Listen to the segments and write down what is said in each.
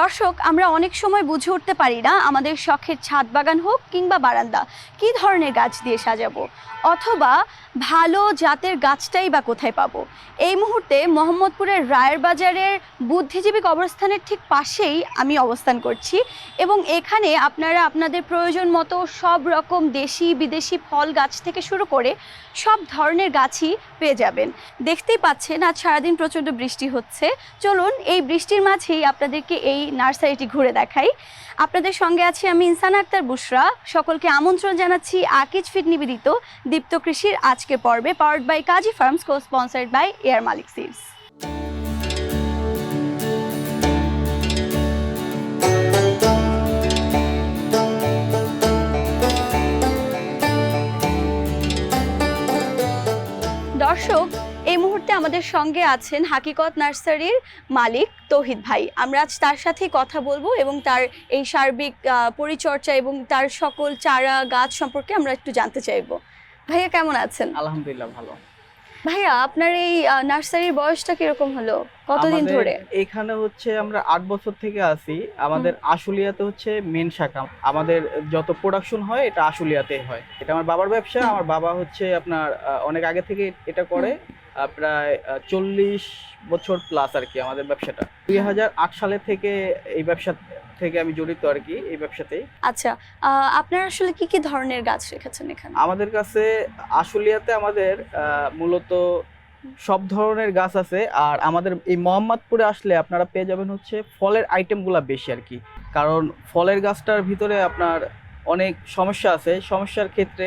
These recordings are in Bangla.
দর্শক, আমরা অনেক সময় বুঝে উঠতে পারি না আমাদের শখের ছাদ বাগান হোক কিংবা বারান্দা, কী ধরনের গাছ দিয়ে সাজাবো? অথবা ভালো জাতের গাছটাই বা কোথায় পাবো? এই মুহূর্তে মোহাম্মদপুরের রায়ের বাজারের বুদ্ধিজীবী কবরস্থানের ঠিক পাশেই আমি অবস্থান করছি এবং এখানে আপনারা আপনাদের প্রয়োজন মতো সব রকম দেশি বিদেশি ফল গাছ থেকে শুরু করে সব ধরনের গাছই পেয়ে যাবেন। দেখতেই পাচ্ছেন, আজ সারাদিন প্রচণ্ড বৃষ্টি হচ্ছে। চলুন, এই বৃষ্টির মাঝেই আপনাদেরকে এই নার্সারিটি ঘুরে দেখাই। আপনাদের সঙ্গে আছি আমি ইনসান আক্তার বুসরা। সকলকে আমন্ত্রণ জানাচ্ছি আকিজ ফিট নিবেদিত দীপ্ত কৃষির আজকে পর্বে powered by Kazi farms co sponsored by air Malik seeds দর্শক, এই মুহূর্তে আমাদের সঙ্গে আছেন হাকিকত নার্সারির মালিক তৌহিদ ভাই। আমরা আজ তার সাথে কথা বলব এবং তার এই সার্বিক পরিচর্যা এবং তার সকল চারা গাছ সম্পর্কে আমরা একটু জানতে চাইব। ভাইয়া কেমন আছেন? আলহামদুলিল্লাহ, ভালো। ভাইয়া আপনার এই নার্সারির বয়সটা কীরকম হলো? কতদিন ধরে? এখানে হচ্ছে আমরা আট বছর থেকে আছি। আমাদের আশুলিয়াতে হচ্ছে মেন শাখা। আমাদের যত প্রোডাকশন হয় এটা আশুলিয়াতে হয়। এটা আমার বাবার ব্যবসা। আমার বাবা হচ্ছে আপনার অনেক আগে থেকে এটা করে প্রায় চল্লিশ বছর প্লাস আর কি আমাদের ব্যবসাটা। দুই হাজার আট সালে থেকে এই ব্যবসা থেকে আমি জড়িত আর কি এই ব্যবসাতেই। আচ্ছা আপনারা আসলে কি কি ধরনের গাছ রেখেছেন এখানে? আমাদের কাছে আশুলিয়াতে আমাদের মূলত সব ধরনের গাছ আছে আর আমাদের এই মোহাম্মদপুরে আসলে আপনারা পেয়ে যাবেন হচ্ছে ফলের আইটেমগুলো বেশি আর কি। কারণ ফলের গাছটার ভিতরে আপনার অনেক সমস্যা আছে। সমস্যার ক্ষেত্রে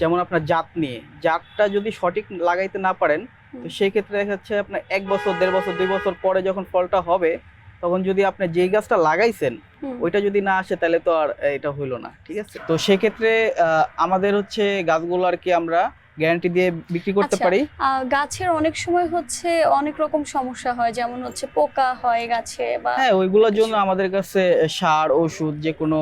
যেমন আপনার জাত নিয়ে জাতটা যদি সঠিক লাগাইতে না পারেন তো সেই ক্ষেত্রে দেখা যাচ্ছে আপনার এক বছর দেড় বছর দুই বছর পরে যখন ফলটা হবে তখন যদি আপনি যেই গাছটা লাগাইছেন ওইটা যদি না আসে তাহলে তো আর এটা হইল না ঠিক আছে? তো সেক্ষেত্রে আহ, আমাদের হচ্ছে গাছগুলো আর কি আমরা গ্যারান্টি দিয়ে বিক্রি করতে আচ্ছা, পারি। গাছের অনেক সময় হচ্ছে অনেক রকম সমস্যা হয় যেমন হচ্ছে পোকা হয় গাছে বা হ্যাঁ ওইগুলোর জন্য আমাদের কাছে সার ওষুধ যে কোনো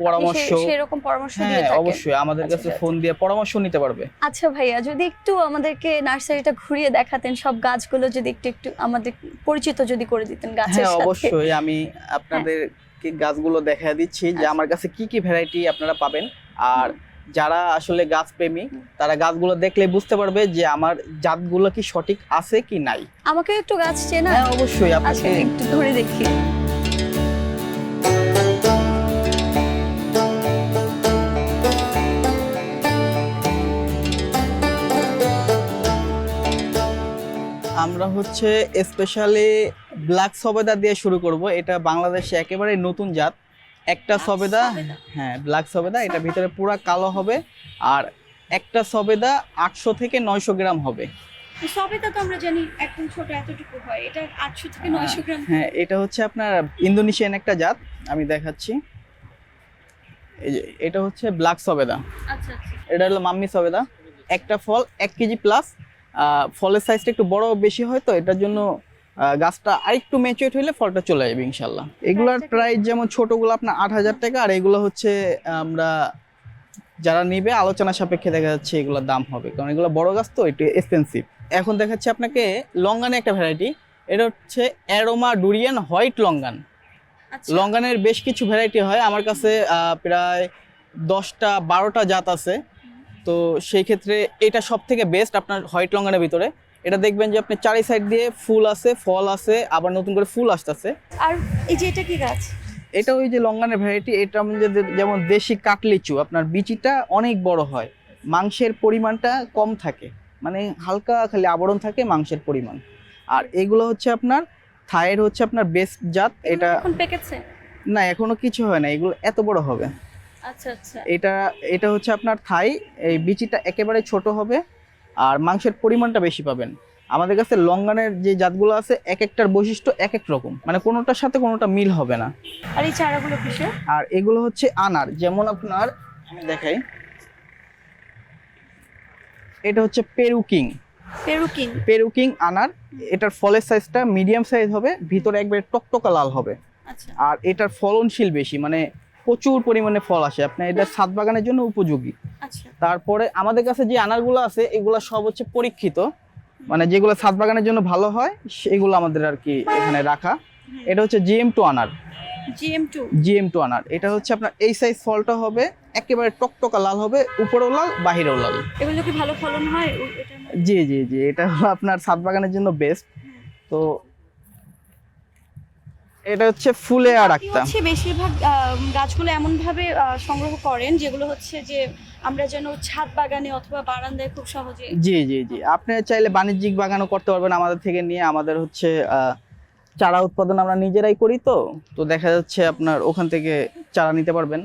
পরামর্শ। সেরকম পরামর্শ দিয়ে হ্যাঁ থাকেন অবশ্যই আমাদের আচ্ছা, কাছে আচ্ছা। ফোন দিয়ে পরামর্শ নিতে পারবে। আচ্ছা ভাইয়া যদি একটু আমাদেরকে নার্সারিটা ঘুরিয়ে দেখাতেন সব গাছগুলো যদি একটু একটু আমাদের পরিচিত যদি করে দিতেন গাছের হ্যাঁ সাথে। অবশ্যই আমি আপনাদের গাছগুলো দেখা দিচ্ছি যে। আমার কাছে কি কি ভ্যারাইটি আপনারা পাবেন। আর যারা আসলে গাছ প্রেমী তারা গাছগুলো দেখলে বুঝতে পারবে যে আমার জাতগুলো কি সঠিক আছে কি নাই। আমাকে একটু গাছ চেনা? হ্যাঁ অবশ্যই আচ্ছা আপনাকে একটু ধরে দেখি। আমরা হচ্ছে স্পেশালি ব্ল্যাক সবেদা দিয়ে শুরু করব। এটা বাংলাদেশে একেবারে নতুন জাত। একটা সবেদা? হ্যাঁ ব্ল্যাক সবেদা এটা ভিতরে পুরা কালো হবে। আর একটা সবেদা আটশো থেকে নয়শো গ্রাম হবে। সবেদা তো আমরা জানি একদম ছোট এতটুকু হয় এটা আটশো থেকে নয়শো গ্রাম হ্যাঁ এটা হচ্ছে আপনার ইন্দোনেশিয়ান একটা জাত আমি দেখাচ্ছি। এটা হচ্ছে ব্ল্যাক সবেদা। আচ্ছা আচ্ছা। এটা হলো মাম্মি সবেদা। একটা ফল এক কেজি প্লাস ফলের সাইজটা একটু বড় বেশি হয় তো এটার জন্য গাছটা আরেকটু ম্যাচুরেট হলে ফলটা চলে যাবে ইনশাল্লাহ। এগুলার প্রাইস যেমন ছোটগুলো আপনার আট হাজার টাকা আর এগুলো হচ্ছে আমরা যারা নিবে আলোচনা সাপেক্ষে দেখা যাচ্ছে এগুলোর দাম হবে। কারণ এগুলো বড় গাছ তো একটু এক্সপেন্সিভ এখন দেখাচ্ছি আপনাকে লঙ্গানে একটা ভ্যারাইটি এটা হচ্ছে অ্যারোমা ডুরিয়ান হোয়াইট লঙ্গান আচ্ছা। লঙ্গানের বেশ কিছু ভ্যারাইটি হয়। আমার কাছে প্রায় দশটা বারোটা জাত আছে। তো সেই ক্ষেত্রে এটা সব থেকে বেস্ট আপনার হোয়াইট লঙ্গানের ভিতরে। এটা দেখবেন যে আপনি চারি সাইড দিয়ে ফুল আছে ফল আছে আবার নতুন করে ফুল আসতেছে। আর এই যে এটা কি গাছ? এটা ওই যে লঙ্গানের ভ্যারাইটি এটা আমাদের যেমন দেশি কাটলিচু আপনার বিচিটা অনেক বড় হয়। মাংসের পরিমাণটা কম থাকে। মানে হালকা খালি আবরণ থাকে মাংসের পরিমাণ। আর এগুলো হচ্ছে আপনার থায়ের হচ্ছে আপনার বেস্ট জাত। এটা এখন পেকেছে? না এখনও কিছু হয় না এগুলো এত বড় হবে। আচ্ছা আচ্ছা। এটা এটা হচ্ছে আপনার থাই এই বিচিটা একেবারে ছোট হবে। আর মাংসের পরিমাণটা বেশি পাবেন। আমাদের কাছে লঙ্গানের যে জাতগুলো আছে এক একটার বৈশিষ্ট্য এক এক রকম। মানে কোনোটার সাথে কোনোটা মিল হবে না। আর এই চারাগুলো কিসের? আর এগুলো হচ্ছে আনার। যেমন আপনার আমি দেখাই। এটা হচ্ছে পেরুকিং পেরুকিং পেরুকিং আনার। এটার ফলের সাইজটা মিডিয়াম সাইজ হবে ভিতরে একবারে টকটকা লাল হবে। আচ্ছা। আর এটার ফলনশীল বেশি মানে প্রচুর পরিমাণে ফল আসে। আপনার এটা ছাদ বাগানের জন্য উপযোগী। আচ্ছা। তারপরে আমাদের কাছে যে আনারগুলো আছে এগুলো সব হচ্ছে পরীক্ষিত। মানে যেগুলো ছাদ বাগানের জন্য ভালো হয় সেগুলো আমাদের আর কি এখানে রাখা। এটা হচ্ছে জিএম টু আনার। GM two? জিএম টু আনার। এটা হচ্ছে আপনার এই সাইজ ফলটা হবে একেবারে টকটকা লাল হবে উপরেও লাল বাহিরেও লাল। এগুলো কি ভালো ফলন হয়? জি জি জি এটা হলো আপনার ছাদ বাগানের জন্য বেস্ট তো এটা হচ্ছে ফুলে আর একটা হচ্ছে বেশিরভাগ গাছগুলো এমন ভাবে সংগ্রহ করেন যেগুলো হচ্ছে যে আমরা যেন ছাদ বাগানে অথবা বারান্দায় খুব সহজে জি জি জি। আপনি চাইলে বাণিজ্যিক বাগানও করতে পারবেন আমাদের থেকে নিয়ে। আমাদের হচ্ছে চারা উৎপাদন আমরা নিজেরাই করি তো। তো দেখা যাচ্ছে আপনার ওখান থেকে চারা নিতে পারবেন।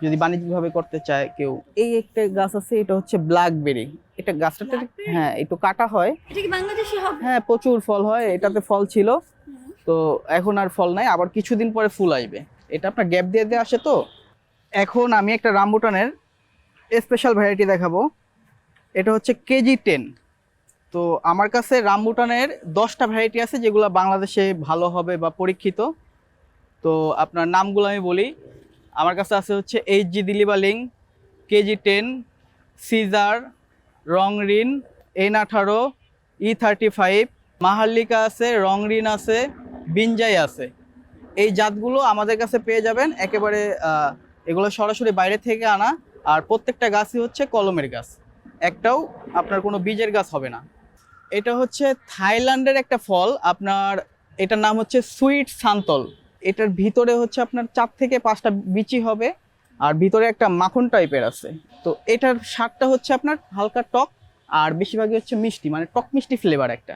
যদি বাণিজ্যিকভাবে করতে চায় কেউ। এই একটা গাছ আছে এটা হচ্ছে ব্ল্যাকবেরি। এটা গাছটা হ্যাঁ একটু কাটা হয়। এটা কি বাংলাদেশি হ্যাঁ প্রচুর ফল হয়। এটাতে ফল ছিল। তো এখন আর ফল নাই, আবার কিছুদিন পরে ফুল আসবে এটা আপনার গ্যাপ দিয়ে দিয়ে আসে তো? এখন আমি একটা রামবুটানের স্পেশাল ভ্যারাইটি দেখাবো। এটা হচ্ছে কেজি টেন তো আমার কাছে রামবুটানের দশটা ভ্যারাইটি আছে, যেগুলো বাংলাদেশে ভালো হবে বা পরীক্ষিত। তো আপনার নামগুলো আমি বলি। আমার কাছে আছে হচ্ছে এইচ জি দিলিবালিং কেজি টেন সিজার রংরিন এন আঠারো ই থার্টি ফাইভ মাহাল্লিকা আছে রংরিন আছে বিনজাই আছে। এই জাতগুলো আমাদের কাছে পেয়ে যাবেন। একেবারে এগুলো সরাসরি বাইরে থেকে আনা। আর প্রত্যেকটা গাছই হচ্ছে কলমের গাছ। একটাও আপনার কোনো বীজের গাছ হবে না। এটা হচ্ছে থাইল্যান্ডের একটা ফল। আপনার এটার নাম হচ্ছে সুইট সান্তল। এটার ভিতরে হচ্ছে আপনার চার থেকে পাঁচটা বিচি হবে। আর ভিতরে একটা মাখন টাইপের আছে। তো এটার স্বাদটা হচ্ছে আপনার হালকা টক আর বেশিরভাগই হচ্ছে মিষ্টি। মানে টক মিষ্টি ফ্লেভার একটা।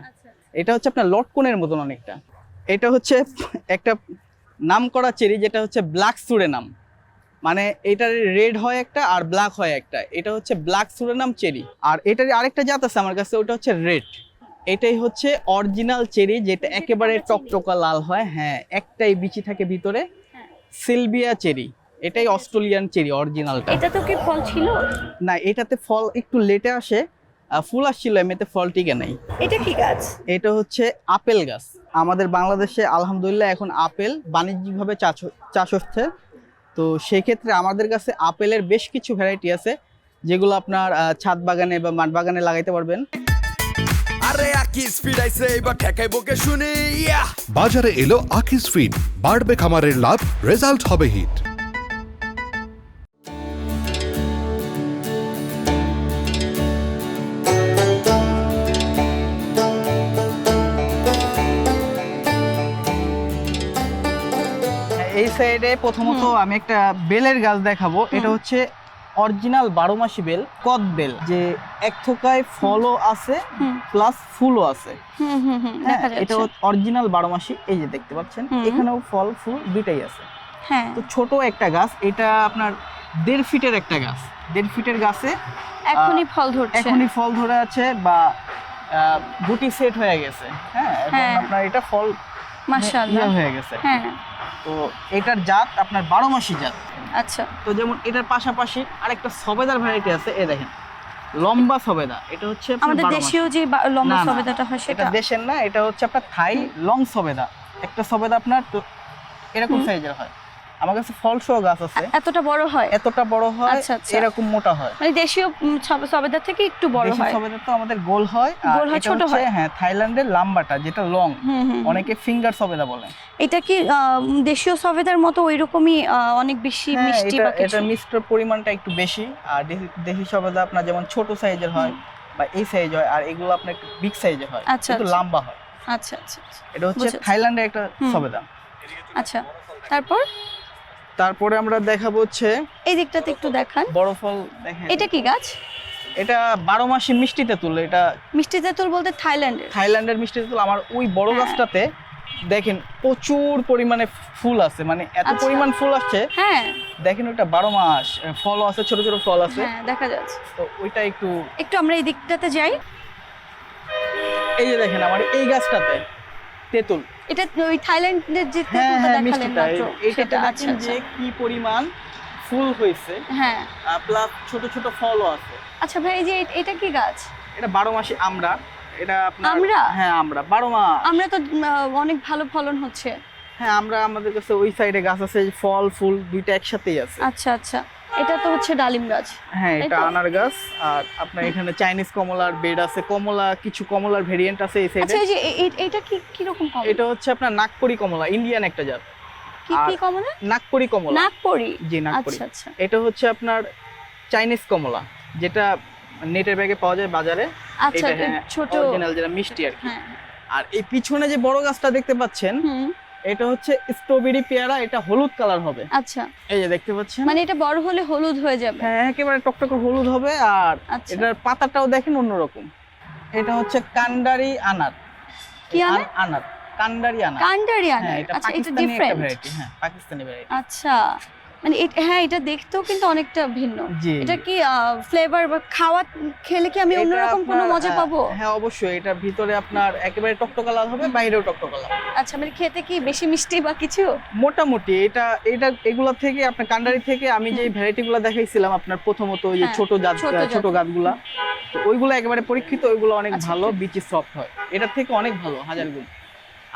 এটা হচ্ছে আপনার লটকনের মতন অনেকটা। এটা হচ্ছে একটা নাম করা চেরি যেটা হচ্ছে ব্ল্যাক সুরেনাম মানে এটার রেড হয় একটা আর ব্ল্যাক হয় একটা। এটা হচ্ছে ব্ল্যাক সুরেনাম চেরি। আর এটার আরেকটা জাত আছে আমার কাছে ওটা হচ্ছে রেড। এটাই হচ্ছে অরিজিনাল চেরি যেটা একেবারে টকটকা লাল হয়। হ্যাঁ একটাই বিচি থাকে ভিতরে। Sylvia cherry. এটাই অস্ট্রেলিয়ান চেরি অরিজিনালটা। এটা তো কি ফল ছিল? না এটাতে ফল একটু লেটে আসে। ফুল আসছিল এমনিতে ফল টিকে নাই। এটা কি গাছ? এটা হচ্ছে আপেল গাছ। আমাদের বাংলাদেশে আলহামদুলিল্লাহ এখন আপেল বাণিজ্যিকভাবে চাষ হ- চাষ হচ্ছে। তো সেক্ষেত্রে আমাদের কাছে আপেলের বেশ কিছু ভ্যারাইটি আছে যেগুলো আপনার ছাদ বাগানে বা মাঠ বাগানে লাগাইতে পারবেন। আরে আকি স্পিড আইছে এবার শুনি ইয়া। বাজারে এলো আকিস ফিড বাড়বে খামারের লাভ রেজাল্ট হবে হিট সাইডে প্রথমত আমি একটা বেলের গাছ দেখাবো। এটা হচ্ছে অরিজিনাল বারো মাসি বেল কদ বেল যে এক থোকায় ফলও আছে। প্লাস ফুলও আছে। হ্যাঁ এটা অরিজিনাল বারো মাসি এই যে দেখতে পাচ্ছেন এখানেও ফল ফুল দুইটাই আছে। হ্যাঁ। তো ছোট একটা গাছ এটা আপনার দেড় ফিটের একটা গাছ। দেড় ফিটের গাছে এখনই ফল ধরছে। এখনই ফল ধরে আছে বা গুটি সেট হয়ে গেছে। হ্যাঁ হ্যাঁ। আপনার এটা ফল মাশাআল্লাহ। ইয়ে হয়ে গেছে। হ্যাঁ। তো এটার জাত আপনার বারো মাসি জাত। আচ্ছা। তো যেমন এটার পাশাপাশি আরেকটা সবেদার ভ্যারাইটি আছে এ দেখেন লম্বা সবেদা এটা হচ্ছে আপনার আমাদের দেশীয় যে লম্বা সবেদাটা হয় সেটা? দেশের না এটা হচ্ছে আপনার থাই লং সবেদা। একটা সবেদা আপনার তো এরকম সাইজের হয়। আমার কাছে ফল সহ গাছ আছে। এতটা বড় হয়? এতটা বড় হয় আচ্ছা, আচ্ছা। এরকম মোটা হয়। মানে দেশীয় সবেদা থেকে একটু বড় হয়? সবেদা তো আমাদের গোল হয় গোল হয়, ছোট হয়। হ্যাঁ থাইল্যান্ডের লাম্বাটা যেটা লং। অনেকে ফিঙ্গার সবেদা বলে। এটা কি দেশীয় সবেদার মতো ওইরকমই অনেক বেশি হ্যাঁ, মিষ্টি বা কিছু? এটা মিষ্টির পরিমাণটা একটু বেশি আর দেশি- সবেদা আপনার যেমন ছোট সাইজের হয় বা এই সাইজ হয় আর এগুলো আপনার একটু বিগ সাইজের হয় একটু আচ্ছা। লম্বা হয়। আচ্ছা আচ্ছা। এটা হচ্ছে। থাইল্যান্ডের একটা সবেদা আচ্ছা তারপর? তারপরে আমরা দেখাবো হচ্ছে এই দিকটাতে একটু দেখান। বড় ফল দেখেন। এটা কি গাছ? এটা বারো মাসে মিষ্টি তেঁতুল এটা মিষ্টি তেঁতুল বলতে থাইল্যান্ডের। থাইল্যান্ডের মিষ্টি তেঁতুল। আমার ওই বড় হ্যাঁ। গাছটাতে দেখেন প্রচুর পরিমাণে ফুল আছে মানে এত আচ্ছা। পরিমাণ ফুল আসছে। হ্যাঁ। দেখেন ওটা বারো মাস ফলও আছে ছোট ছোট ফল আছে। হ্যাঁ দেখা যাচ্ছে। তো ওইটা একটু একটু আমরা এই দিকটাতে যাই। এই যে দেখেন আমার এই গাছটাতে তেঁতুল। এটা ওই থাইল্যান্ডের যে হ্যাঁ হ্যাঁ দেখালেন মাত্র। সেটা আচ্ছা আচ্ছা। যে কি পরিমাণ ফুল হয়েছে। হ্যাঁ। প্লাস ছোট ছোট ফলও আছে। আচ্ছা ভাই এই যে এটা কি গাছ? এটা বারো মাসে আমরা। এটা আপনার আমড়া? হ্যাঁ আমরা। বারো মাস। আমরা তো অনেক ভালো ফলন হচ্ছে। হ্যাঁ আমরা আমাদের কাছে ওই সাইডে গাছ আছে ফল ফুল দুইটা একসাথেই আছে। আচ্ছা আচ্ছা। এটা তো হচ্ছে ডালিম গাছ। হ্যাঁ এটা আনার গাছ। আর আপনার এখানে চাইনিজ কমলার বেড আছে। কমলা কিছু কমলার ভেরিয়েন্ট আছে এই সাইডে আচ্ছা এই যে এটা কি কি রকম কমলা? এটা হচ্ছে আপনার নাগপুরি কমলা ইন্ডিয়ান একটা জাত। কি কি কমলা? নাগপুরি কমলা। নাগপুরি? জি নাগপুরি। আচ্ছা আচ্ছা। এটা হচ্ছে আপনার চাইনিজ কমলা যেটা নেটের ব্যাগে পাওয়া যায় বাজারে। আচ্ছা হ্যাঁ ছোট অরিজিনাল যেটা মিষ্টি আর কি। হ্যাঁ। আর এই পিছনে যে বড় গাছটা দেখতে পাচ্ছেন হুম। এটা হচ্ছে স্ট্রবেরি পেয়ারা এটা হলুদ কালার হবে। আচ্ছা। এই যে দেখতে পাচ্ছেন? মানে এটা বড় হলে হলুদ হয়ে যাবে। হ্যাঁ একেবারে টকটকে হলুদ হবে আর আচ্ছা। এটার পাতাটাও দেখেন অন্যরকম। এটা হচ্ছে কান্ডারি আনার। কি আনার? আন- আনার? কান্ডারি আনার। কান্ডারি হ্যাঁ আনার এটা আচ্ছা এটা পাকিস্তানি একটা ডিফারেন্ট ভ্যারাইটি হ্যাঁ পাকিস্তানি ভ্যারাইটি আচ্ছা। মানে হ্যাঁ এটা দেখতেও কিন্তু অনেকটা ভিন্ন। এটা কি ফ্লেভার বা খাওয়া খেলে কি আমি অন্যরকম কোনো মজা পাবো? হ্যাঁ অবশ্যই। এটার ভিতরে আপনার একেবারে টকটকা লাল হবে বাইরেও টকটকা লাল আচ্ছা মানে খেতে কি বেশি মিষ্টি বা কিছু? মোটামুটি এটা এটা এগুলা থেকে আপনার কান্ডারি থেকে আমি যে ভ্যারাইটি গুলো দেখাইছিলাম আপনার প্রথমত ওই যে হ্যাঁ, ছোট জাত। ছোট। গাছগুলা তো ওইগুলো একেবারে পরীক্ষিত ওইগুলো অনেক আচ্ছা, ভালো আচ্ছা। বিচি সফট হয়। এটা থেকে অনেক ভালো হাজার গুণ।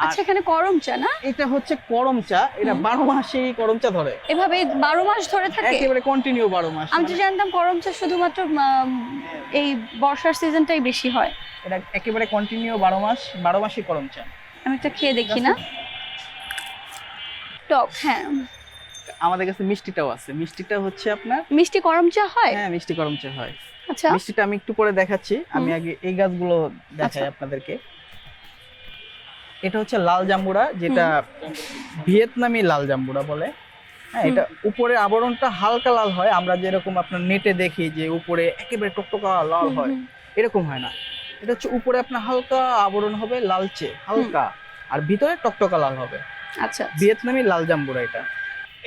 আচ্ছা এখানে করম চা না? এটা হচ্ছে করম চা এটা হুম। বারো মাসেই করম চা ধরে। এভাবে বারো মাস ধরে থাকে? একেবারে কন্টিনিউ বারো মাস আমি তো জানতাম করম চা শুধুমাত্র এই বর্ষার সিজনটাই বেশি হয়। এটা একেবারে কন্টিনিউ বারো মাস বারো মাসই করম চা। আমি একটা খেয়ে দেখি না। টক হ্যাঁ। আমাদের কাছে মিষ্টিটাও আছে। মিষ্টিটা হচ্ছে আপনার? মিষ্টি করম চা হয়? হ্যাঁ মিষ্টি করম চা হয়। আচ্ছা। মিষ্টিটা আমি একটু পরে দেখাচ্ছি। আমি আগে এই গাছগুলো দেখাই আচ্ছা। আপনাদেরকে। এটা হচ্ছে লাল জাম্বুরা যেটা ভিয়েতনামি লাল জাম্বুরা বলে। হ্যাঁ এটা উপরে আবরণটা হালকা লাল হয়। আমরা যেরকম আপনার নেটে দেখি যে উপরে একেবারে টকটকা লাল হয় এরকম হয় না। এটা হচ্ছে উপরে আপনার হালকা আবরণ হবে লালচে হালকা। আর ভিতরে টকটকা লাল হবে। আচ্ছা ভিয়েতনামি লাল জাম্বুরা এটা।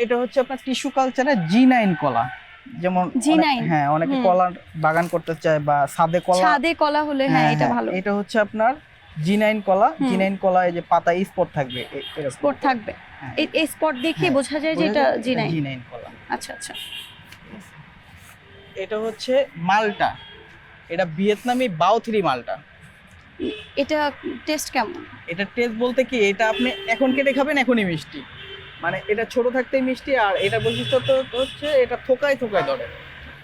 এটা হচ্ছে আপনার টিস্যু কালচারে জি নাইন কলা। যেমন হ্যাঁ অনেকে কলার বাগান করতে চায় বা সাদে কলা। ছাদে কলা হলে হ্যাঁ এটা ভালো। এটা হচ্ছে আপনার জি নাইন কলা। জি নাইন কলা এই যে পাতায় স্পট থাকবে স্পট থাকবে। হ্যাঁ। এই- স্পট দেখে হ্যাঁ, বোঝা যায় যে এটা জি নাই জি নাইন কলা। আচ্ছা আচ্ছা। এটা হচ্ছে মালটা। এটা ভিয়েতনামি বাও থ্রি মালটা এটা টেস্ট কেমন? এটা টেস্ট বলতে কি এটা আপনি এখন কেটে খাবেন এখনই মিষ্টি। মানে এটা ছোট থাকতেই মিষ্টি আর এটা বৈশিষ্ট্য তো হচ্ছে এটা থোকায় থোকায় ধরে।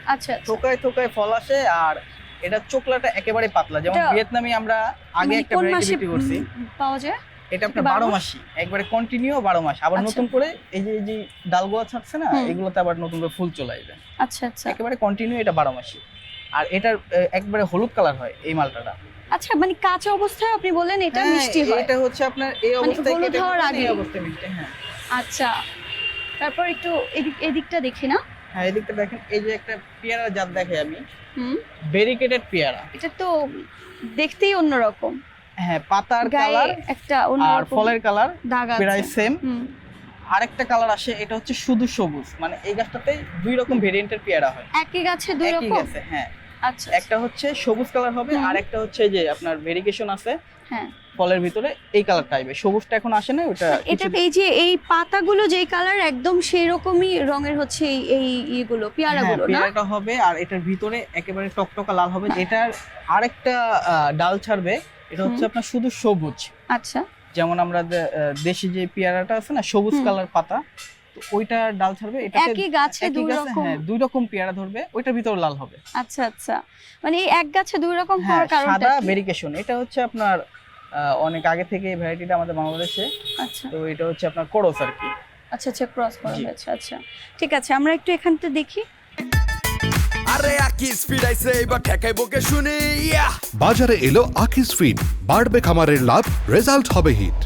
আচ্ছা আচ্ছা। থোকায় থোকায় ফল আসে আর এটা চোকলাটা একেবারে পাতলা। যেমন ভিয়েতনামি আমরা আগে মানে একটা ভ্যারাইটি বিক্রি করছি। পাওয়া যায়? এটা আপনার বারো মাস? একবারে কন্টিনিউ বারো মাস। আবার আচ্ছা। নতুন করে এই যে এই যে ডালগুলো ছাড়ছে না এগুলোতে আবার নতুন করে ফুল চলে আসবে। আচ্ছা আচ্ছা। একেবারে কন্টিনিউ এটা বারো মাসই। আর এটার একবারে হলুদ কালার হয় এই মালটাটা। আচ্ছা মানে কাঁচা অবস্থায় আপনি বললেন এটা হ্যাঁ, মিষ্টি হয়। এটা হচ্ছে আপনার এই মানে অবস্থায় কেটে এই অবস্থায় মিষ্টি হ্যাঁ। আচ্ছা। তারপর একটু এদিক এদিকটা দেখি না। হ্যাঁ এদিকটা দেখেন এই যে একটা পেয়ারা জাত দেখে আমি। হুম। ভেরিকেটেড পেয়ারা। এটা তো দেখতেই অন্যরকম। হ্যাঁ পাতার কালার একটা আর ফলের কালার প্রায় সেম আরেকটা কালার আসে এটা হচ্ছে শুধু সবুজ। মানে এই গাছটাতে দুই রকম ভেরিয়েন্টের পেয়ারা হয়। একই গাছে দুই একই রকম? গাছে হ্যাঁ। আচ্ছা একটা হচ্ছে সবুজ কালার হবে আর একটা হচ্ছে যে আপনার ভেরিগেশন আছে। হ্যাঁ। ফলের ভিতরে এই কালারটা আসবে। সবুজটা এখন আসে না ওটা এটা কিছু- এই যে এই পাতাগুলো যেই কালার একদম সেই রকমই রঙের হচ্ছে এই এই ইয়েগুলো হ্যাঁ, পেয়ারাগুলো না? পেয়ারাটা হবে আর এটার ভিতরে একেবারে টকটকা লাল হবে হ্যাঁ। এটার আরেকটা ডাল ছাড়বে এটা হচ্ছে আপনার শুধু সবুজ। আচ্ছা। যেমন আমরা দেশি যে পেয়ারাটা আছে না সবুজ কালার পাতা তো ওইটা ডাল ছাড়বে এটাতে একই গাছে দুই রকম? হ্যাঁ দুই রকম পেয়ারা ধরবে ওইটার ভিতরে লাল হবে। আচ্ছা আচ্ছা। মানে এই এক গাছে দুই রকম হ্যাঁ হওয়ার কারণটা সাদা? ভেরিকেশন এটা হচ্ছে আপনার অনেক আগে থেকে এই ভ্যারাইটিটা আমাদের বাংলাদেশে। আচ্ছা। তো এটা হচ্ছে আপনার কোরস আর কি। আচ্ছা আচ্ছা ক্রস করা। হয়েছে আচ্ছা। ঠিক আছে আমরা একটু এখানটা দেখি। আরে আকি স্পিড আইছে এবার ঠেকাই বকে শুনি। ইয়া! বাজারে এলো আকিস ফিড বাড়বে খামারের লাভ রেজাল্ট হবে হিট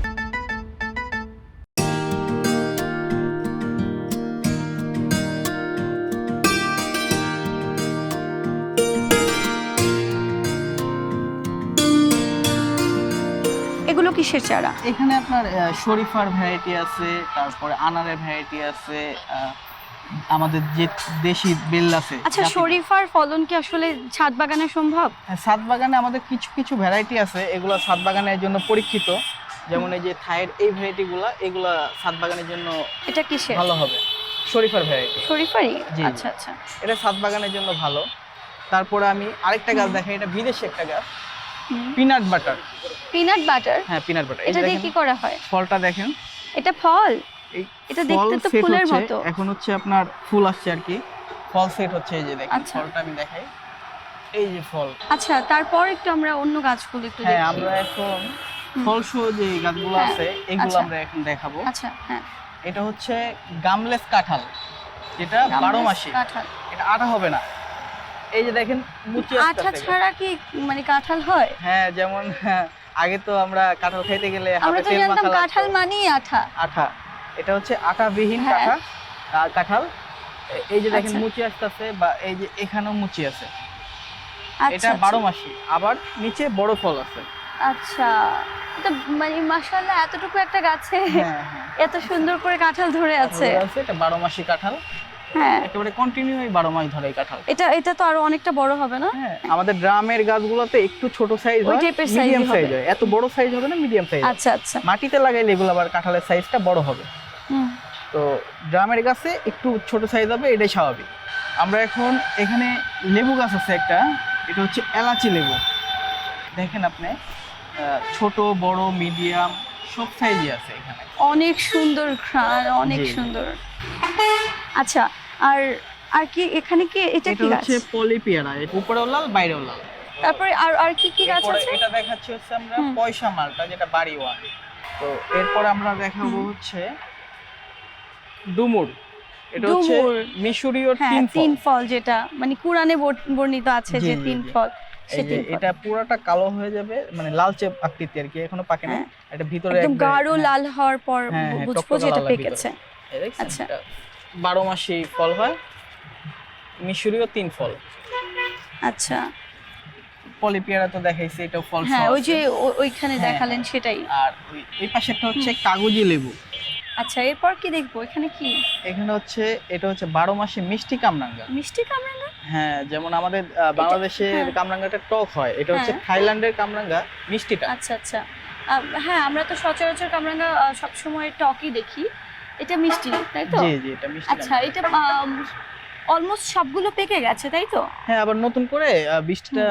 কিসের চারা। এখানে আপনার শরীফার ভ্যারাইটি আছে তারপরে আনারের ভ্যারাইটি আছে আমাদের যে দেশি বেল আছে আচ্ছা শরীফার ফলন কি আসলে ছাদ বাগানে সম্ভব? হ্যাঁ, ছাদ বাগানে আমাদের কিছু কিছু ভ্যারাইটি আছে এগুলো ছাদ বাগানের জন্য পরীক্ষিত। যেমন এই যে থাইয়ের এই ভ্যারাইটি গুলা এগুলা ছাদ বাগানের জন্য এটা কিসের? ভালো হবে। শরীফার ভ্যারাইটি শরীফারই? জি। আচ্ছা আচ্ছা। এটা ছাদ বাগানের জন্য ভালো। তারপরে আমি আরেকটা গাছ দেখাই এটা বিদেশি একটা গাছ। পিনাট বাটার পিনাট বাটার হ্যাঁ পিনাট বাটার এটা দিয়ে কি করা হয়? ফলটা দেখেন। এটা ফল। এটা দেখতে তো ফুলের মতো। এখন হচ্ছে আপনার ফুল আসছে আর কি। ফল সেট হচ্ছে এই যে দেখেন আচ্ছা। ফলটা আমি দেখাই। এই যে ফল। আচ্ছা তারপর একটু আমরা অন্য গাছগুলো একটু হ্যাঁ আমরা এখন হুম। ফলসহ যে গাছগুলো হ্যাঁ, আছে এগুলো আচ্ছা। আমরা এখন দেখাবো। আচ্ছা হ্যাঁ। এটা হচ্ছে গামলেস কাঁঠাল। যেটা বারো মাসে। কাঁঠাল। এটা আটা হবে না। এই যে দেখেন মুচি আঠা ছাড়া কি মানে কাঁঠাল হয়? হ্যাঁ যেমন হ্যাঁ, আগে তো আমরা কাঁঠাল খাইতে গেলে আমরা তো জানতাম কাঁঠাল মানেই আঠা। আঠা। এটা হচ্ছে আটাবিহীন হ্যাঁ। কাঁঠাল কাঁঠাল। এই যে দেখেন আচ্ছা। মুচি আসতেছে বা এই যে এখানেও মুচি আছে। আচ্ছা এটা বারো মাসি আবার নিচে বড় ফল আছে। আচ্ছা। এটা মানে মাশাআল্লাহ এতটুকু একটা গাছে হ্যাঁ এত সুন্দর করে কাঁঠাল ধরে আছে। আছে, এটা বারো মাসি কাঁঠাল। হ্যাঁ। একেবারে কন্টিনিউ এই বারো মাস ধরে কাঁঠাল। এটা এটা তো আরও অনেকটা বড় হবে না? হ্যাঁ আমাদের ড্রামের গাছগুলোতে একটু ছোট সাইজ হয় মিডিয়াম সাইজ হয়। এত বড় সাইজ হবে না মিডিয়াম সাইজ আচ্ছা আচ্ছা। মাটিতে লাগাইলে এগুলো আবার কাঁঠালের সাইজটা বড় হবে। হুম। তো ড্রামের গাছে একটু ছোট সাইজ হবে এটাই স্বাভাবিক। আমরা এখন এখানে লেবু গাছ আছে একটা এটা হচ্ছে এলাচি লেবু। দেখেন আপনি ছোট বড় মিডিয়াম সব সাইজই আছে এখানে। অনেক সুন্দর ঘ্রাণ অনেক সুন্দর। আচ্ছা আর আর কি এখানে কি এটা কি গাছ? হচ্ছে পলি পেয়ারা উপরেও লাল বাইরেও লাল। তারপরে আর আর কি কি গাছ আছে? এটা দেখাচ্ছি হচ্ছে আমরা পয়সা মালটা যেটা বাড়ি ওয়ান। তো এরপর আমরা দেখাবো হচ্ছে ডুমুর। এটা হচ্ছে মিশরীয় হ্যাঁ তিন ফল। যেটা মানে কোরআনে বর্ণিত আছে যে তিন ফল। এটা পুরোটা কালো হয়ে যাবে মানে লালচে আকৃতি আর কি এখনও পাকে না। হ্যাঁ। এটা ভিতরে একদম গাঢ় হ্যাঁ, লাল হওয়ার পর হ্যাঁ, বুঝব যে এটা পেকেছে। আচ্ছা। এটা বারো মাসি ফল হয় মিশরীয় তিন ফল। আচ্ছা। পলি পেয়ারা তো দেখাইছি এটা ফল হ্যাঁ ওই যে ওইখানে দেখালেন সেটাই। আর ওই এই পাশেরটা হচ্ছে কাগজি লেবু। আচ্ছা এরপর কি দেখব? এখানে কি? এখানে হচ্ছে এটা হচ্ছে বারো মাসে মিষ্টি কামরাঙ্গা। মিষ্টি কামরাঙ্গা হ্যাঁ যেমন আমাদের আহ, বাংলাদেশের হ্যাঁ। কামরাঙ্গাটা টক হয় এটা হচ্ছে হ্যাঁ। থাইল্যান্ডের কামরাঙ্গা মিষ্টিটা। আচ্ছা আচ্ছা। হ্যাঁ আমরা তো সচরাচর কামরাঙ্গা সবসময় টকই দেখি। এটা মিষ্টি তাই তো? জি জি এটা মিষ্টি আচ্ছা এটা অলমোস্ট সবগুলো পেকে গেছে তাই তো? হ্যাঁ আবার নতুন করে বৃষ্টিটা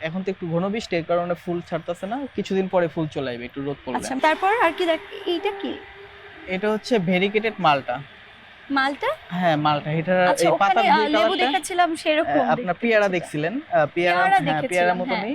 এখন তো একটু ঘন বৃষ্টি এর কারণে ফুল ছাড়তেছে না। কিছুদিন পরে ফুল চলে আসবে একটু রোদ পড়লে আচ্ছা তারপর আর কি দেখ এইটা কি? এটা হচ্ছে ভেরিকেটেড মালটা। মালটা? হ্যাঁ মালটা। এটা আচ্ছা এই আহ, লেবু কালারটা দেখাচ্ছিলাম সেরকম আপনার পেয়ারা দেখছিলেন? পেয়ারা পেয়ারা হ্যাঁ দেখেছিলাম, পেয়ারার হ্যাঁ। মতনই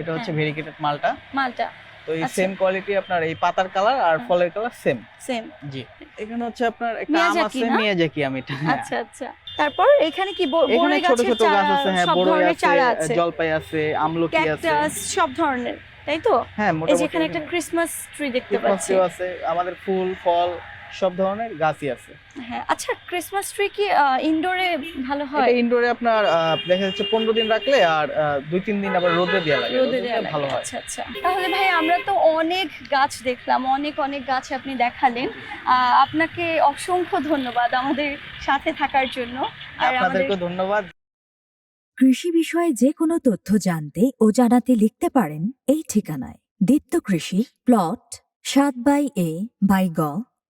এটা হচ্ছে হ্যাঁ। ভেরিকেটেড মালটা। মালটা। তো এই আচ্ছা। সেম কোয়ালিটি আপনার এই পাতার কালার আর। ফলের কালার সেম সেম জি। এখানে হচ্ছে আপনার একটা আম আছে না? মিয়াজাকি আম এটা। আচ্ছা আচ্ছা। তারপর এখানে কি এখানে বড়ই ছোট গাছের ছোট গাছ আছে হ্যাঁ বড়ই আছে জলপাই আছে আমলকি আছে। সব ধরনের তাই তো? হ্যাঁ মোটামুটি যেখানে একটা ক্রিসমাস ট্রি দেখতে পাচ্ছি। আছে আমাদের ফুল ফল সব ধরনের গাছই আছে। হ্যাঁ আচ্ছা ক্রিসমাস ট্রি কি ইনডোরে ভালো হয়? এটা ইনডোরে আপনার আহ, দেখা যাচ্ছে পনেরো দিন রাখলে আর আহ, দুই তিন দিন আবার রোদে দেওয়া লাগে। রোদে দিলে ভালো হয়। আচ্ছা আচ্ছা। তাহলে ভাই আমরা তো অনেক গাছ দেখলাম অনেক অনেক গাছ আপনি দেখালেন। আহ, আপনাকে অসংখ্য ধন্যবাদ আমাদের সাথে থাকার জন্য। আর আপনাদেরকে ধন্যবাদ। কৃষি বিষয়ে যে কোনো তথ্য জানতে ও জানাতে লিখতে পারেন এই ঠিকানায়। দীপ্ত কৃষি প্লট সাত বাই এ বাই গ।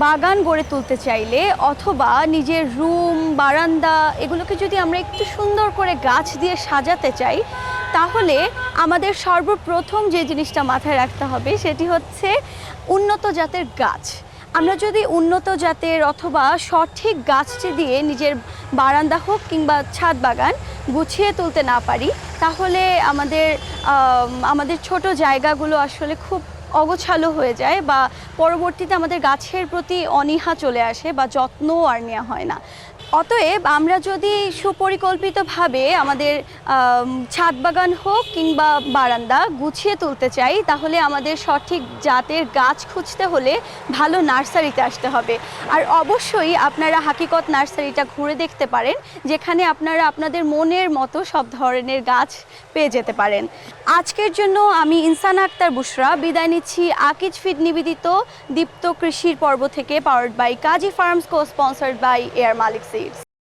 বাগান গড়ে তুলতে চাইলে অথবা নিজের রুম, বারান্দা, এগুলোকে যদি আমরা একটু সুন্দর করে গাছ দিয়ে সাজাতে চাই, তাহলে আমাদের সর্বপ্রথম যে জিনিসটা মাথায় রাখতে হবে সেটি হচ্ছে উন্নত জাতের গাছ। আমরা যদি উন্নত জাতের অথবা সঠিক গাছটি দিয়ে নিজের বারান্দা হোক কিংবা ছাদ বাগান গুছিয়ে তুলতে না পারি, তাহলে আমাদের আমাদের ছোট জায়গাগুলো আসলে খুব অগোছালো হয়ে যায় বা পরবর্তীতে আমাদের গাছের প্রতি অনীহা চলে আসে বা যত্নও আর নেওয়া হয় না। অতএব আমরা যদি সুপরিকল্পিতভাবে আমাদের আম, ছাদ বাগান হোক কিংবা বারান্দা গুছিয়ে তুলতে চাই তাহলে আমাদের সঠিক জাতের গাছ খুঁজতে হলে ভালো নার্সারিতে আসতে হবে। আর অবশ্যই আপনারা হাকিকত নার্সারিটা ঘুরে দেখতে পারেন যেখানে আপনারা আপনাদের মনের মতো সব ধরনের গাছ পেয়ে যেতে পারেন। আজকের জন্য আমি ইনসান আক্তার বুশরা বিদায় নিচ্ছি আকিজ ফিড নিবেদিত দীপ্ত কৃষির পর্ব থেকে powered by Kazi farms co sponsored by air Malik seeds